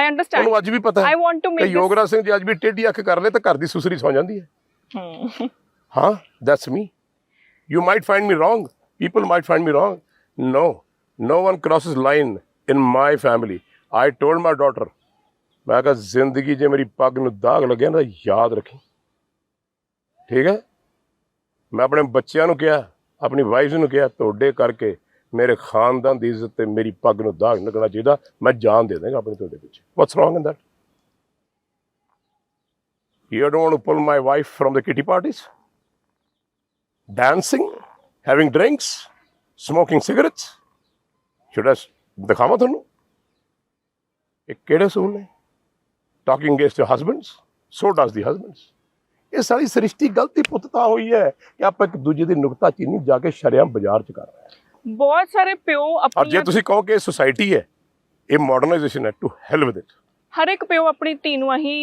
I understand ਉਹਨੂੰ ਅੱਜ ਵੀ ਪਤਾ ਆਈ ਹੈ ਵਾਂਟ ਟੂ ਕਿ ਯੋਗਰਾਜ ਸਿੰਘ ਜੀ ਅੱਜ ਵੀ ਟੇਢੀ ਅੱਖ ਕਰ ਲੈ ਤਾਂ ਘਰ ਦੀ ਸੁਸਰੀ ਸੌ ਜਾਂਦੀ ਹੈ Huh? That's me. You might find me wrong. People might find me wrong. No. No one crosses line in my family. I told my daughter, ਮੈਂ ਕਿਹਾ ਜ਼ਿੰਦਗੀ ਜੇ ਮੇਰੀ ਪੱਗ ਨੂੰ ਦਾਗ ਲੱਗਿਆ ਨਾ ਯਾਦ ਰੱਖੀ ਠੀਕ ਹੈ ਮੈਂ ਆਪਣੇ ਬੱਚਿਆਂ ਨੂੰ ਕਿਹਾ ਆਪਣੀ ਵਾਈਫ ਨੂੰ ਕਿਹਾ ਤੁਹਾਡੇ ਕਰਕੇ ਮੇਰੇ ਖਾਨਦਾਨ ਦੀ ਇੱਜ਼ਤ ਤੇ ਮੇਰੀ ਪੱਗ ਨੂੰ ਦਾਗ ਲੱਗਣਾ ਚਾਹੀਦਾ ਮੈਂ ਜਾਨ ਦੇ ਦਾਂਗਾ ਆਪਣੀ ਤੁਹਾਡੇ ਪਿੱਛੇ what's wrong in that You don't want to pull my wife from the kitty parties, dancing, having drinks, smoking cigarettes. Should I ਦਿਖਾਵਾਂ ਤੁਹਾਨੂੰ ਇਹ ਕਿਹੜੇ ਸੂਲ ਨੇ talking against your husbands so does the husbands ਇਹ ਸਾਰੀ ਸ੍ਰਿਸ਼ਟੀ ਗਲਤੀ ਪੁੱਤ ਤਾਂ ਹੋਈ ਹੈ ਕਿ ਆਪਾਂ ਇੱਕ ਦੂਜੇ ਦੀ ਨੁਕਤਾ ਚੀਨੀ ਜਾ ਕੇ ਸ਼ਰਿਆਮ ਬਾਜ਼ਾਰ ਚ ਕਰ ਰਹੇ ਹਾਂ ਬਹੁਤ ਸਾਰੇ ਪਿਓ ਔਰ ਜੇ ਆਪਣੀ ਤੁਸੀਂ ਕਹੋ ਕਿ ਇਹ ਸੋਸਾਇਟੀ ਹੈ ਇਹ ਮਾਡਰਨਾਈਜੇਸ਼ਨ ਹੈ ਟੂ ਹੈਲ ਵਿਦ ਇਟ ਹਰ ਇੱਕ ਪਿਓ ਆਪਣੀ ਧੀ ਨੂੰ ਅਹੀਂ